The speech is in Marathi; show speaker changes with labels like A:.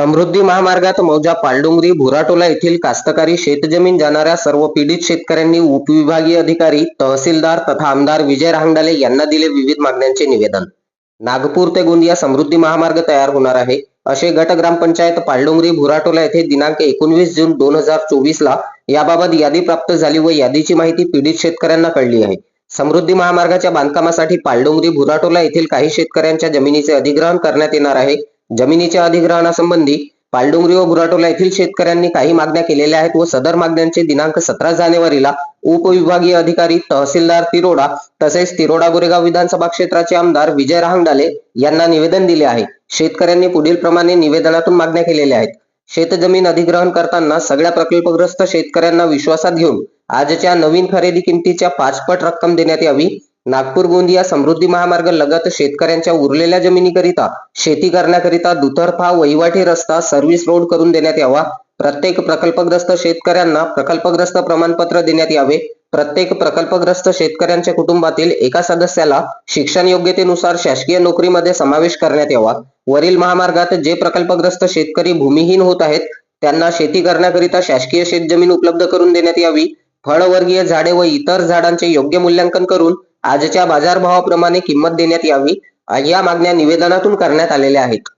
A: समृद्धी महामार्गात मौजा पालडोंगरी भुराटोला येथील कास्तकारी शेतजमीन जाणाऱ्या सर्व पीडित शेतकऱ्यांनी उपविभागीय अधिकारी तहसीलदार तथा आमदार विजय रांगडाले यांना दिले विविध मागण्यांचे निवेदन. नागपूर ते गोंदिया समृद्धी महामार्ग तयार होणार आहे. असे गट ग्रामपंचायत पालडोंगरी भुराटोला येथे दिनांक एकोणवीस जून दोन हजार चोवीस ला याबाबत यादी प्राप्त झाली व यादीची माहिती पीडित शेतकऱ्यांना कळली आहे. समृद्धी महामार्गाच्या बांधकामासाठी पालडोंगरी भुराटोला येथील काही शेतकऱ्यांच्या जमिनीचे अधिग्रहण करण्यात येणार आहे. जमिनीच्या अधिग्रहणासंबंधी पालडोंगरी व बुराटोला येथील शेतकऱ्यांनी काही मागण्या केलेल्या आहेत व सदर मागण्यांचे दिनांक सतरा जानेवारीला उपविभागीय अधिकारी तहसीलदार तिरोडा तसेच तिरोडा गोरेगाव विधानसभा क्षेत्राचे आमदार विजय रहांगडाले यांना निवेदन दिले आहे. शेतकऱ्यांनी पुढील प्रमाणे निवेदनातून मागण्या केलेल्या आहेत. शेतजमीन अधिग्रहण करताना सगळ्या प्रकल्पग्रस्त शेतकऱ्यांना विश्वासात घेऊन आजच्या नवीन खरेदी किमतीच्या पाचपट रक्कम देण्यात यावी. नागपूर गोंदिया समृद्धी महामार्ग लगत शेतकऱ्यांच्या उरलेल्या जमिनीकरिता शेती करण्याकरिता दुतर्फा वहिवाटी रस्ता सर्व्हिस रोड करून देण्यात यावा. प्रत्येक प्रकल्पग्रस्त शेतकऱ्यांना प्रकल्पग्रस्त प्रमाणपत्र देण्यात यावे. प्रत्येक प्रकल्पग्रस्त शेतकऱ्यांच्या कुटुंबातील एका सदस्याला शिक्षण योग्यतेनुसार शासकीय नोकरीमध्ये समावेश करण्यात यावा. वरील महामार्गात जे प्रकल्पग्रस्त शेतकरी भूमिहीन होत आहेत त्यांना शेती करण्याकरिता शासकीय शेतजमीन उपलब्ध करून देण्यात यावी. फळवर्गीय झाडे व इतर झाडांचे योग्य मूल्यांकन करून आजच्या बाजारभावाप्रमाणे किंमत देण्यात यावी या मागण्या निवेदनातून करण्यात आलेल्या आहेत.